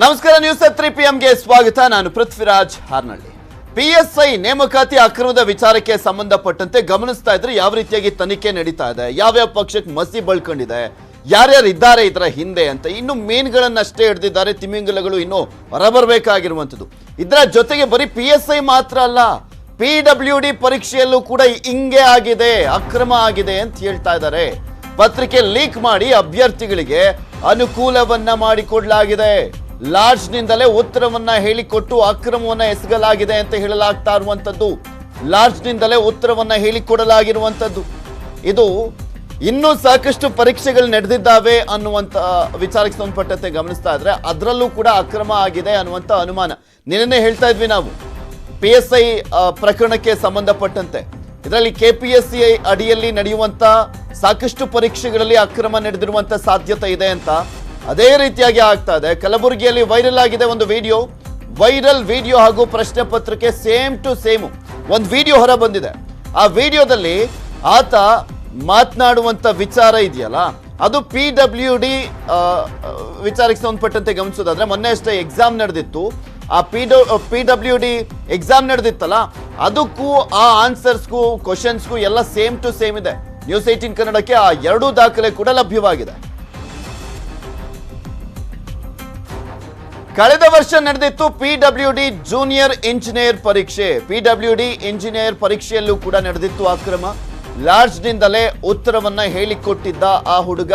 ನಮಸ್ಕಾರ news three P ಎಂಗೆ ಸ್ವಾಗತ. ನಾನು ಪೃಥ್ವಿರಾಜ್ ಹಾರ್ನಳ್ಳಿ. ಪಿಎಸ್ಐ ನೇಮಕಾತಿ ಅಕ್ರಮದ ವಿಚಾರಕ್ಕೆ ಸಂಬಂಧಪಟ್ಟಂತೆ ಗಮನಿಸ್ತಾ ಇದ್ರೆ ಯಾವ ರೀತಿಯಾಗಿ ತನಿಖೆ ನಡೀತಾ ಇದೆ, ಯಾವ್ಯಾವ ಪಕ್ಷಕ್ಕೆ ಮಸಿ ಬಳ್ಕೊಂಡಿದೆ, ಯಾರ್ಯಾರು ಇದ್ದಾರೆ ಇದರ ಹಿಂದೆ ಅಂತ ಇನ್ನು ಮೀನ್ಗಳನ್ನಷ್ಟೇ ಹಿಡಿದಿದ್ದಾರೆ, ತಿಮಿಂಗಲಗಳು ಇನ್ನು ಹೊರಬರಬೇಕಾಗಿರುವಂಥದ್ದು. ಇದರ ಜೊತೆಗೆ ಬರೀ ಪಿ ಎಸ್ ಐ ಮಾತ್ರ ಅಲ್ಲ ಪಿ ಡಬ್ಲ್ಯೂ ಡಿ ಪರೀಕ್ಷೆಯಲ್ಲೂ ಕೂಡ ಹಿಂಗೆ ಆಗಿದೆ, ಅಕ್ರಮ ಆಗಿದೆ ಅಂತ ಹೇಳ್ತಾ ಇದ್ದಾರೆ. ಪತ್ರಿಕೆ ಲೀಕ್ ಮಾಡಿ ಅಭ್ಯರ್ಥಿಗಳಿಗೆ ಅನುಕೂಲವನ್ನ ಮಾಡಿಕೊಡ್ಲಾಗಿದೆ. ಲಾಡ್ಜ್ನಿಂದಲೇ ಉತ್ತರವನ್ನ ಹೇಳಿಕೊಟ್ಟು ಅಕ್ರಮವನ್ನ ಎಸಗಲಾಗಿದೆ ಅಂತ ಹೇಳಲಾಗ್ತಾ ಇರುವಂಥದ್ದು ಲಾಡ್ಜ್ನಿಂದಲೇ ಉತ್ತರವನ್ನ ಹೇಳಿಕೊಡಲಾಗಿರುವಂಥದ್ದು ಇದು ಇನ್ನೂ ಸಾಕಷ್ಟು ಪರೀಕ್ಷೆಗಳು ನಡೆದಿದ್ದಾವೆ ಅನ್ನುವಂತ ವಿಚಾರಕ್ಕೆ ಸಂಬಂಧಪಟ್ಟಂತೆ ಗಮನಿಸ್ತಾ ಇದ್ರೆ ಅದರಲ್ಲೂ ಕೂಡ ಅಕ್ರಮ ಆಗಿದೆ ಅನ್ನುವಂತ ಅನುಮಾನ. ನಿನ್ನೆ ಹೇಳ್ತಾ ಇದ್ವಿ ನಾವು. ಪಿ ಎಸ್ ಐ ಪ್ರಕರಣಕ್ಕೆ ಸಂಬಂಧಪಟ್ಟಂತೆ. ಇದರಲ್ಲಿ ಕೆ ಪಿ ಎಸ್ ಸಿ ಅಡಿಯಲ್ಲಿ ನಡೆಯುವಂತ ಸಾಕಷ್ಟು ಪರೀಕ್ಷೆಗಳಲ್ಲಿ ಅಕ್ರಮ ನಡೆದಿರುವಂತ ಸಾಧ್ಯತೆ ಇದೆ ಅಂತ ಅದೇ ರೀತಿಯಾಗಿ ಆಗ್ತಾ ಇದೆ. ಕಲಬುರಗಿಯಲ್ಲಿ ವೈರಲ್ ಆಗಿದೆ ಒಂದು ವಿಡಿಯೋ ವೈರಲ್ ವಿಡಿಯೋ ಹಾಗೂ ಪ್ರಶ್ನೆ ಪತ್ರಿಕೆ ಸೇಮ್ ಟು ಸೇಮ್ ಒಂದು ವಿಡಿಯೋ ಹೊರ ಬಂದಿದೆ. ಆ ವಿಡಿಯೋದಲ್ಲಿ ಆತ ಮಾತನಾಡುವಂತ ವಿಚಾರ ಇದೆಯಲ್ಲ, ಅದು ಪಿ ಡಬ್ಲ್ಯೂ ಡಿ ವಿಚಾರಕ್ಕೆ ಸಂಬಂಧಪಟ್ಟಂತೆ ಗಮನಿಸೋದಾದ್ರೆ ಮೊನ್ನೆ ಅಷ್ಟೇ ಎಕ್ಸಾಮ್ ನಡೆದಿತ್ತು. ಆ ಪಿ ಡೊ ಪಿ ಡಬ್ಲ್ಯೂ ಡಿ ಎಕ್ಸಾಮ್ ನಡೆದಿತ್ತಲ್ಲ, ಅದಕ್ಕೂ ಆ ಆನ್ಸರ್ಸ್ಗೂ ಕ್ವಶನ್ಸ್ಗೂ ಎಲ್ಲ ಸೇಮ್ ಟು ಸೇಮ್ ಇದೆ. ನ್ಯೂಸ್ ಏಟೀನ್ ಕನ್ನಡಕ್ಕೆ ಆ ಎರಡೂ ದಾಖಲೆ ಕೂಡ ಲಭ್ಯವಾಗಿದೆ. ಕಳೆದ ವರ್ಷ ನಡೆದಿತ್ತು P W D junior engineer ಪರೀಕ್ಷೆ. ಪಿ ಡಬ್ಲ್ಯೂ ಡಿ ಇಂಜಿನಿಯರ್ ಪರೀಕ್ಷೆಯಲ್ಲೂ ಕೂಡ ನಡೆದಿತ್ತು ಅಕ್ರಮ. ಲಾಡ್ಜ್ನಿಂದಲೇ ಉತ್ತರವನ್ನ ಹೇಳಿಕೊಟ್ಟಿದ್ದ ಆ ಹುಡುಗ.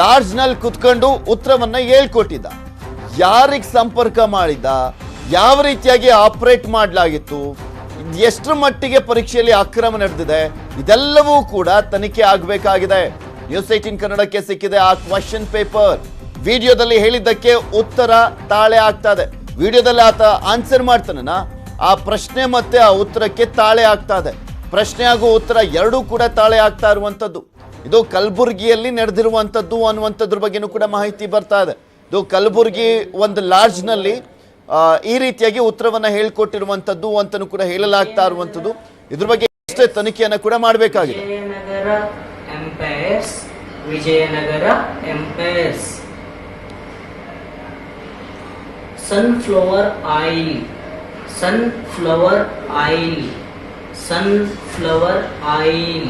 ಲಾಡ್ಜ್ನಲ್ಲಿ ಕುತ್ಕೊಂಡು ಉತ್ತರವನ್ನ ಹೇಳ್ಕೊಟ್ಟಿದ್ದ. ಯಾರಿಗೆ ಸಂಪರ್ಕ ಮಾಡಿದ್ದ? ಯಾವ ರೀತಿಯಾಗಿ ಆಪರೇಟ್ ಮಾಡಲಾಗಿತ್ತು? ಎಷ್ಟರ ಮಟ್ಟಿಗೆ ಪರೀಕ್ಷೆಯಲ್ಲಿ ಅಕ್ರಮ ನಡೆದಿದೆ? ಇದೆಲ್ಲವೂ ಕೂಡ ತನಿಖೆ ಆಗಬೇಕಾಗಿದೆ. ನ್ಯೂಸ್ ಏಟೀನ್ ಕನ್ನಡಕ್ಕೆ ಸಿಕ್ಕಿದೆ ಆ ಕ್ವಶನ್ ಪೇಪರ್. ವಿಡಿಯೋದಲ್ಲಿ ಹೇಳಿದ್ದಕ್ಕೆ ಉತ್ತರ ತಾಳೆ ಆಗ್ತಾ ಇದೆ ವಿಡಿಯೋದಲ್ಲಿ ಆತ ಆನ್ಸರ್ ಮಾಡ್ತಾನ ಆ ಪ್ರಶ್ನೆ ಮತ್ತೆ ಆ ಉತ್ತರಕ್ಕೆ ತಾಳೆ ಆಗ್ತಾ ಇದೆ ಪ್ರಶ್ನೆ ಹಾಗೂ ಉತ್ತರ ಎರಡೂ ಕೂಡ ತಾಳೆ ಆಗ್ತಾ ಇರುವಂಥದ್ದು ಇದು ಕಲಬುರಗಿಯಲ್ಲಿ ನಡೆದಿರುವಂಥದ್ದು ಅನ್ನುವಂಥದ್ರ ಬಗ್ಗೆನೂ ಕೂಡ ಮಾಹಿತಿ ಬರ್ತಾ ಇದೆ. ಇದು ಕಲಬುರಗಿ ಒಂದು ಲಾಡ್ಜ್ನಲ್ಲಿ ಈ ರೀತಿಯಾಗಿ ಉತ್ತರವನ್ನು ಹೇಳ್ಕೊಟ್ಟಿರುವಂಥದ್ದು ಅಂತಲೂ ಕೂಡ ಹೇಳಲಾಗ್ತಾ ಇರುವಂಥದ್ದು ಇದ್ರ ಬಗ್ಗೆ ಎಷ್ಟೇ ತನಿಖೆಯನ್ನು ಕೂಡ ಮಾಡಬೇಕಾಗಿದೆ. Vijayanagara sunflower oil sunflower oil sunflower oil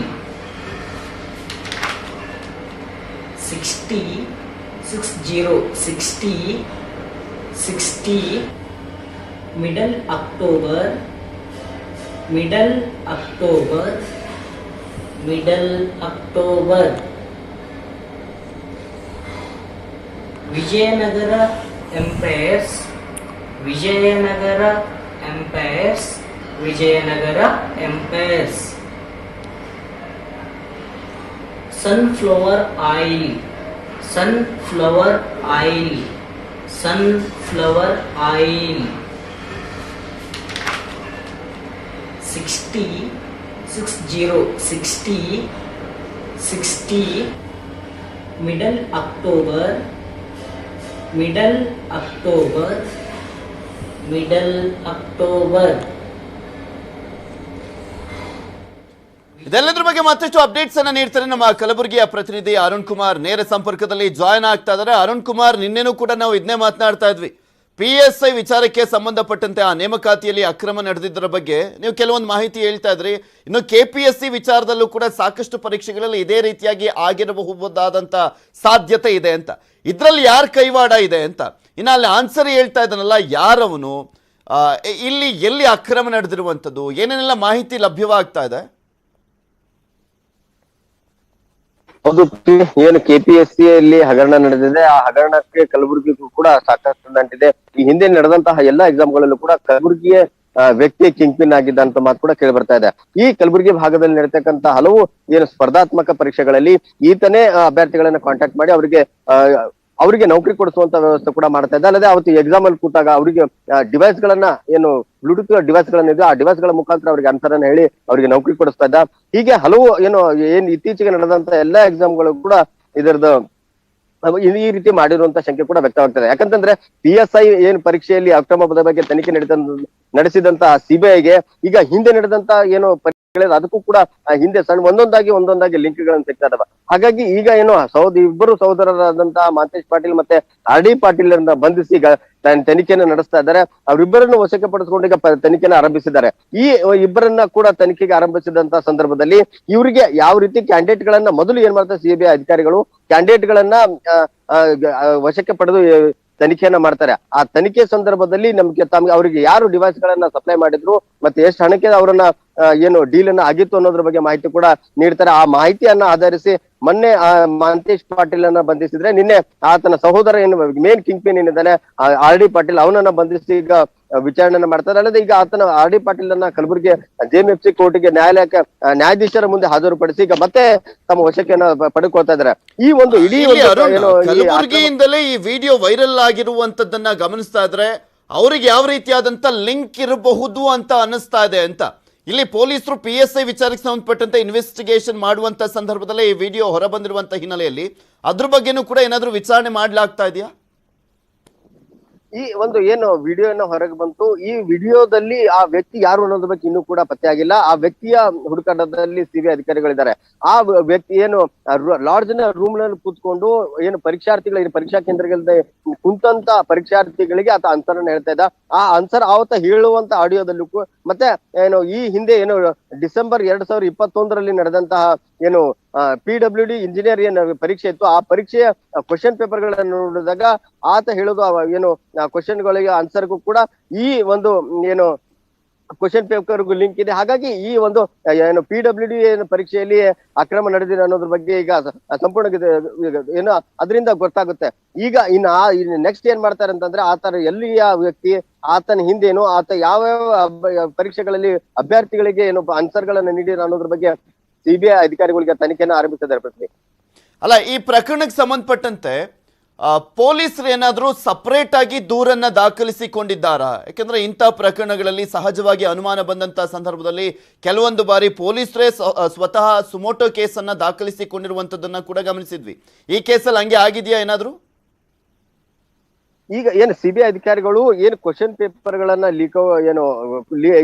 sixty six zero sixty sixty middle October middle October middle October Vijayanagara empires Vijayanagara empires Vijayanagara empires sunflower oil sunflower oil sunflower oil sixty six zero sixty sixty middle middle October middle October ಇದೆಲ್ಲದ್ರ ಬಗ್ಗೆ ಮತ್ತಷ್ಟು updates ಅನ್ನ ನೀಡ್ತಾರೆ ನಮ್ಮ ಕಲಬುರಗಿಯ ಪ್ರತಿನಿಧಿ ಅರುಣ್ ಕುಮಾರ್. ನೇರ ಸಂಪರ್ಕದಲ್ಲಿ join ಆಗ್ತಾ ಇದ್ದಾರೆ. ಅರುಣ್ ಕುಮಾರ್, ನಿನ್ನೆನೂ ಕೂಡ ನಾವು ಇದನ್ನೇ ಮಾತನಾಡ್ತಾ ಇದ್ವಿ. ಪಿ ಎಸ್ ಐ ವಿಚಾರಕ್ಕೆ ಸಂಬಂಧಪಟ್ಟಂತೆ ಆ ನೇಮಕಾತಿಯಲ್ಲಿ ಅಕ್ರಮ ನಡೆದಿದ್ದರ ಬಗ್ಗೆ ನೀವು ಕೆಲವೊಂದು ಮಾಹಿತಿ ಹೇಳ್ತಾ ಇದ್ರಿ. ಇನ್ನು ಕೆ ಪಿ ಎಸ್ ಸಿ ವಿಚಾರದಲ್ಲೂ ಕೂಡ ಸಾಕಷ್ಟು ಪರೀಕ್ಷೆಗಳಲ್ಲಿ ಇದೇ ರೀತಿಯಾಗಿ ಆಗಿರಬಹುದಾದಂತ ಸಾಧ್ಯತೆ ಇದೆ ಅಂತ. ಇದರಲ್ಲಿ ಯಾರ ಕೈವಾಡ ಇದೆ ಅಂತ. ಇನ್ನು ಅಲ್ಲಿ ಆನ್ಸರ್ ಹೇಳ್ತಾ ಇದ್ದಾನಲ್ಲ, ಯಾರವನು? ಇಲ್ಲಿ ಎಲ್ಲಿ ಅಕ್ರಮ ನಡೆದಿರುವಂಥದ್ದು? ಏನೇನೆಲ್ಲ ಮಾಹಿತಿ ಲಭ್ಯವಾಗ್ತಾ ಇದೆ? ಹೌದು ಏನು ಕೆಪಿಎಸ್ಸಿ ಅಲ್ಲಿ ಹಗರಣ ನಡೆದಿದೆ. ಆ ಹಗರಣಕ್ಕೆ ಕಲಬುರಗಿಗೂ ಕೂಡ ಸಾಕಷ್ಟು ನಂಟಿದೆ. ಈ ಹಿಂದೆ ನಡೆದಂತಹ ಎಲ್ಲಾ ಎಕ್ಸಾಮ್ಗಳಲ್ಲೂ ಕೂಡ ಕಲಬುರಗಿಯ ವ್ಯಕ್ತಿಯ ವ್ಯಕ್ತಿ ಕಿಂಗ್ ಪಿನ್ ಆಗಿದ್ದ ಅಂತ ಮಾತು ಕೂಡ ಕೇಳಿ ಬರ್ತಾ ಇದೆ. ಈ ಕಲಬುರಗಿ ಭಾಗದಲ್ಲಿ ನಡೀತಕ್ಕಂತ ಹಲವು ಏನು ಸ್ಪರ್ಧಾತ್ಮಕ ಪರೀಕ್ಷೆಗಳಲ್ಲಿ ಈತನೇ ಅಭ್ಯರ್ಥಿಗಳನ್ನ ಕಾಂಟ್ಯಾಕ್ಟ್ ಮಾಡಿ ಅವರಿಗೆ ಅವರಿಗೆ ನೌಕರಿ ಕೊಡಿಸುವಂತ ವ್ಯವಸ್ಥೆ ಕೂಡ ಮಾಡ್ತಾ ಇದೆ. ಅಲ್ಲದೆ ಅವತ್ತು ಎಕ್ಸಾಮ್ ಅಲ್ಲಿ ಕೂತಾಗ ಅವರಿಗೆ ಡಿವೈಸ್ ಗಳನ್ನ ಏನು ಬ್ಲೂಟೂತ್ ಡಿವೈಸ್ ಗಳನ್ನ ಇದೆ, ಆ ಡಿವೈಸ್ಗಳ ಮುಖಾಂತರ ಅವರಿಗೆ ಅನ್ನ ಹೇಳಿ ಅವರಿಗೆ ನೌಕರಿ ಕೊಡಿಸ್ತಾ ಇದ್ದ. ಹೀಗೆ ಹಲವು ಏನು, ಏನ್ ಇತ್ತೀಚೆಗೆ ನಡೆದಂತ ಎಲ್ಲಾ ಎಕ್ಸಾಮ್ಗಳು ಕೂಡ ಇದರದ್ದು ಈ ರೀತಿ ಮಾಡಿರುವಂತ ಶಂಕೆ ಕೂಡ ವ್ಯಕ್ತವಾಗ್ತದೆ. ಯಾಕಂತಂದ್ರೆ ಪಿ ಎಸ್ ಐ ಏನ್ ಪರೀಕ್ಷೆಯಲ್ಲಿ ಅಕ್ರಮದ ಬಗ್ಗೆ ತನಿಖೆ ನಡೆದ ನಡೆಸಿದಂತ ಸಿಬಿಐಗೆ ಈಗ ಹಿಂದೆ ನಡೆದಂತ ಏನು ಅದಕ್ಕೂ ಕೂಡ ಹಿಂದೆ ಸಣ್ಣ ಒಂದೊಂದಾಗಿ ಒಂದೊಂದಾಗಿ ಲಿಂಕ್ಗಳನ್ನು ಸಿಗ್ತಾ ಇದಾವೆ ಹಾಗಾಗಿ ಈಗ ಏನು ಸೌದ್, ಇಬ್ಬರು ಸಹೋದರರಾದಂತಹ ಮಾತೇಶ್ ಪಾಟೀಲ್ ಮತ್ತೆ ಆರ್ ಡಿ ಪಾಟೀಲ್ ಬಂಧಿಸಿ ತನಿಖೆಯನ್ನು ನಡೆಸ್ತಾ ಇದ್ದಾರೆ. ಅವರಿಬ್ಬರನ್ನು ವಶಕ್ಕೆ ಪಡಿಸಿಕೊಂಡು ಈಗ ತನಿಖೆಯನ್ನು ಆರಂಭಿಸಿದ್ದಾರೆ. ಈ ಇಬ್ಬರನ್ನ ಕೂಡ ತನಿಖೆಗೆ ಆರಂಭಿಸಿದಂತ ಸಂದರ್ಭದಲ್ಲಿ ಇವರಿಗೆ ಯಾವ ರೀತಿ ಕ್ಯಾಂಡಿಡೇಟ್ ಗಳನ್ನ ಮೊದಲು ಏನ್ ಮಾಡ್ತಾರೆ, ಸಿಬಿಐ ಅಧಿಕಾರಿಗಳು ಕ್ಯಾಂಡಿಡೇಟ್ ಗಳನ್ನ ವಶಕ್ಕೆ ಪಡೆದು ತನಿಖೆಯನ್ನ ಮಾಡ್ತಾರೆ. ಆ ತನಿಖೆ ಸಂದರ್ಭದಲ್ಲಿ ನಮ್ಗೆ ತಮ್ಗೆ ಅವರಿಗೆ ಯಾರು ಡಿವೈಸ್ ಗಳನ್ನ ಸಪ್ಲೈ ಮಾಡಿದ್ರು, ಮತ್ತೆ ಎಷ್ಟು ಹಣಕ್ಕೆ ಅವರನ್ನ ಏನು ಡೀಲ್ ಅನ್ನ ಆಗಿತ್ತು ಅನ್ನೋದ್ರ ಬಗ್ಗೆ ಮಾಹಿತಿ ಕೂಡ ನೀಡ್ತಾರೆ. ಆ ಮಾಹಿತಿಯನ್ನ ಆಧರಿಸಿ ಮೊನ್ನೆ, ಆ, ಮಾಂತೇಶ್ ಪಾಟೀಲ್ ಅನ್ನ ಬಂಧಿಸಿದ್ರೆ ನಿನ್ನೆ ಆತನ ಸಹೋದರ ಏನು ಮೇನ್ ಕಿಂಗ್ ಪಿನ್ ಏನಿದ್ದಾನೆ ಆರ್ ಡಿ ಪಾಟೀಲ್ ಅವನನ್ನ ಬಂಧಿಸಿ ಈಗ ವಿಚಾರಣೆಯನ್ನ ಮಾಡ್ತಾರೆ. ಅಲ್ಲದೆ ಈಗ ಆತನ ಆರ್ ಡಿ ಪಾಟೀಲ್ ಅನ್ನ ಕಲಬುರಗಿ ಜೆಎಂಎಫ್ಸಿ ಕೋರ್ಟ್ಗೆ ನ್ಯಾಯಾಲಯ ನ್ಯಾಯಾಧೀಶರ ಮುಂದೆ ಹಾಜರುಪಡಿಸಿ ಈಗ ಮತ್ತೆ ತಮ್ಮ ವಶಕ್ಕೆನ ಪ- ಪಡೆದುಕೊಳ್ತಾ ಇದ್ದಾರೆ. ಈ ಒಂದು ಇಡೀ ಕಲಬುರಗಿಯಿಂದಲೇ ಈ ವಿಡಿಯೋ ವೈರಲ್ ಆಗಿರುವಂತದ್ದನ್ನ ಗಮನಿಸ್ತಾ ಇದ್ರೆ ಅವ್ರಿಗೆ ಯಾವ ರೀತಿಯಾದಂತ ಲಿಂಕ್ ಇರಬಹುದು ಅಂತ ಅನಿಸ್ತಾ ಇದೆ ಅಂತ. ಇಲ್ಲಿ ಪೊಲೀಸರು ಪಿ ಎಸ್ ಐ ವಿಚಾರಕ್ಕೆ ಸಂಬಂಧಪಟ್ಟಂತೆ ಇನ್ವೆಸ್ಟಿಗೇಷನ್ ಮಾಡುವಂತ ಸಂದರ್ಭದಲ್ಲೇ ಈ ವಿಡಿಯೋ ಹೊರಬಂದಿರುವಂತ ಹಿನ್ನೆಲೆಯಲ್ಲಿ ಅದ್ರ ಬಗ್ಗೆನೂ ಕೂಡ ಏನಾದರೂ ವಿಚಾರಣೆ ಮಾಡ್ಲಾಗ್ತಾ ಇದೆಯಾ? ಈ ಒಂದು ಏನು ವಿಡಿಯೋನ ಹೊರಗೆ ಬಂತು, ಈ ವಿಡಿಯೋದಲ್ಲಿ ಆ ವ್ಯಕ್ತಿ ಯಾರು ಅನ್ನೋದ್ರ ಬಗ್ಗೆ ಇನ್ನೂ ಕೂಡ ಪತ್ತೆ ಆಗಿಲ್ಲ. ಆ ವ್ಯಕ್ತಿಯ ಹುಡುಕಾಟದಲ್ಲಿ ಸಿಬಿಐ ಅಧಿಕಾರಿಗಳಿದ್ದಾರೆ. ಆ ವ್ಯಕ್ತಿ ಏನು ಲಾಡ್ಜ್ನ ರೂಮ್ನಲ್ಲಿ ಕೂತ್ಕೊಂಡು ಏನು ಪರೀಕ್ಷಾರ್ಥಿಗಳ, ಏನು ಪರೀಕ್ಷಾ ಕೇಂದ್ರಗಳಿಂದ ಕುಂತಂತ ಪರೀಕ್ಷಾರ್ಥಿಗಳಿಗೆ ಆತ ಆನ್ಸರ್ ಹೇಳ್ತಾ ಇದ್ದ. ಆ ಆನ್ಸರ್ ಆವತ್ತ ಹೇಳುವಂತ ಆಡಿಯೋದಲ್ಲೂ ಮತ್ತೆ ಏನು ಈ ಹಿಂದೆ ಏನು ಡಿಸೆಂಬರ್ ಎರಡ್ ಸಾವಿರದ ಇಪ್ಪತ್ತೊಂದರಲ್ಲಿ ನಡೆದಂತಹ ಏನು ಪಿ ಡಬ್ಲ್ಯೂ ಡಿ ಇಂಜಿನಿಯರ್ ಏನು ಪರೀಕ್ಷೆ ಇತ್ತು, ಆ ಪರೀಕ್ಷೆಯ ಕ್ವಶನ್ ಪೇಪರ್ ಗಳನ್ನ ನೋಡಿದಾಗ ಆತ ಹೇಳೋದು ಏನು ಕ್ವಶನ್ ಗಳಿಗೆ ಆನ್ಸರ್ಗೂ ಕೂಡ ಈ ಒಂದು ಏನು ಕ್ವಶನ್ ಪೇಪರ್ಗೂ ಲಿಂಕ್ ಇದೆ. ಹಾಗಾಗಿ ಈ ಒಂದು ಏನು ಪಿ ಡಬ್ಲ್ಯೂ ಡಿ ಏನು ಪರೀಕ್ಷೆಯಲ್ಲಿ ಅಕ್ರಮ ನಡೆದಿದೆ ಅನ್ನೋದ್ರ ಬಗ್ಗೆ ಈಗ ಸಂಪೂರ್ಣ ಏನು ಅದರಿಂದ ಗೊತ್ತಾಗುತ್ತೆ. ಈಗ ಇನ್ನು ನೆಕ್ಸ್ಟ್ ಏನ್ ಮಾಡ್ತಾರೆ ಅಂತಂದ್ರೆ ಆತರ ಎಲ್ಲಿಯ ವ್ಯಕ್ತಿ, ಆತನ ಹಿಂದೇನು, ಆತ ಯಾವ ಯಾವ ಪರೀಕ್ಷೆಗಳಲ್ಲಿ ಅಭ್ಯರ್ಥಿಗಳಿಗೆ ಏನು ಆನ್ಸರ್ ಗಳನ್ನ ನೀಡಿರ ಅನ್ನೋದ್ರ ಬಗ್ಗೆ ಸಿಬಿಐ ಅಧಿಕಾರಿಗಳಿಗೆ ತನಿಖೆಯನ್ನು ಆರಂಭಿಸಿದ್ದಾರೆ ಅಲ್ಲ, ಈ ಪ್ರಕರಣಕ್ಕೆ ಸಂಬಂಧಪಟ್ಟಂತೆ ಪೊಲೀಸರು ಏನಾದರೂ ಸಪ್ರೇಟ್ ಆಗಿ ದೂರನ್ನ ದಾಖಲಿಸಿಕೊಂಡಿದ್ದಾರಾ? ಯಾಕಂದ್ರೆ ಇಂಥ ಪ್ರಕರಣಗಳಲ್ಲಿ ಸಹಜವಾಗಿ ಅನುಮಾನ ಬಂದಂಥ ಸಂದರ್ಭದಲ್ಲಿ ಕೆಲವೊಂದು ಬಾರಿ ಪೊಲೀಸರೇ ಸ್ವತಃ ಸುಮೋಟೋ ಕೇಸನ್ನ ದಾಖಲಿಸಿಕೊಂಡಿರುವಂತದ್ದನ್ನ ಕೂಡ ಗಮನಿಸಿದ್ವಿ. ಈ ಕೇಸಲ್ಲಿ ಹಂಗೆ ಆಗಿದೆಯಾ ಏನಾದರೂ? ಈಗ ಏನು ಸಿಬಿಐ ಅಧಿಕಾರಿಗಳು ಏನು ಕ್ವಶನ್ ಪೇಪರ್ ಗಳನ್ನ ಲೀಕ್ ಏನು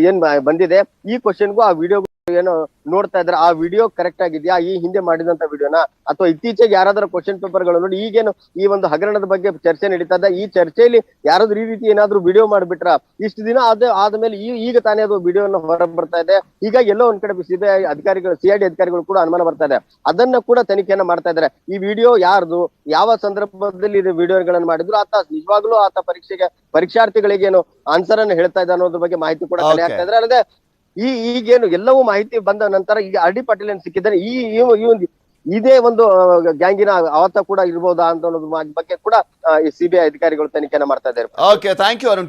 ಏನ್ ಬಂದಿದೆ, ಈ ಕ್ವಶನ್ಗೂ ಆ ವಿಡಿಯೋ ಏನು ನೋಡ್ತಾ ಇದ್ರೆ ಆ ವಿಡಿಯೋ ಕರೆಕ್ಟ್ ಆಗಿದ್ಯಾ? ಈ ಹಿಂದೆ ಮಾಡಿದಂತ ವಿಡಿಯೋನ ಅಥವಾ ಇತ್ತೀಚೆಗೆ ಯಾರಾದ್ರೂ ಕ್ವಶನ್ ಪೇಪರ್ಗಳು ನೋಡಿ ಈಗೇನು ಈ ಒಂದು ಹಗರಣದ ಬಗ್ಗೆ ಚರ್ಚೆ ನಡೀತಾ ಇದೆ. ಈ ಚರ್ಚೆಯಲ್ಲಿ ಯಾರಾದ್ರೂ ಈ ರೀತಿ ಏನಾದ್ರೂ ವಿಡಿಯೋ ಮಾಡ್ಬಿಟ್ರ? ಇಷ್ಟು ದಿನ ಅದ ಆದ್ಮೇಲೆ ಈ ಈಗ ತಾನೇ ಅದು ವಿಡಿಯೋನ ಹೊರ ಬರ್ತಾ ಇದೆ. ಹೀಗಾಗಿ ಎಲ್ಲೋ ಒಂದ್ ಕಡೆ ಸಿಬಿಐ ಅಧಿಕಾರಿಗಳು ಸಿಐಡಿ ಅಧಿಕಾರಿಗಳು ಕೂಡ ಅನುಮಾನ ಬರ್ತಾ ಇದೆ. ಅದನ್ನ ಕೂಡ ತನಿಖೆಯನ್ನ ಮಾಡ್ತಾ ಇದ್ದಾರೆ. ಈ ವಿಡಿಯೋ ಯಾರ್ದು? ಯಾವ ಸಂದರ್ಭದಲ್ಲಿ ಇದು ವಿಡಿಯೋಗಳನ್ನ ಮಾಡಿದ್ರು? ಆತ ನಿಜವಾಗ್ಲೂ ಆತ ಪರೀಕ್ಷೆಗೆ ಪರೀಕ್ಷಾರ್ಥಿಗಳಿಗೆ ಏನು ಆನ್ಸರ್ ಅನ್ನು ಹೇಳ್ತಾ ಇದ್ದ ಅನ್ನೋದ್ರ ಬಗ್ಗೆ ಮಾಹಿತಿ ಕೂಡ. ಆಗ್ತಾ ಇದ್ರೆ ಅಲ್ಲದೆ ಈ ಈಗೇನು ಎಲ್ಲವೂ ಮಾಹಿತಿ ಬಂದ ನಂತರ ಈಗ ಆರ್ ಡಿ ಪಾಟೀಲ್ ಏನು ಸಿಕ್ಕಿದ್ದಾರೆ ಈ ಒಂದು ಇದೇ ಒಂದು ಗ್ಯಾಂಗಿನ ಅವತ್ತ ಕೂಡ ಇರ್ಬೋದಾ ಅಂತ ಬಗ್ಗೆ ಕೂಡ ಸಿಬಿಐ ಅಧಿಕಾರಿಗಳು ತನಿಖೆನ ಮಾಡ್ತಾ ಇದ್ದಾರೆ. Okay thank you Arun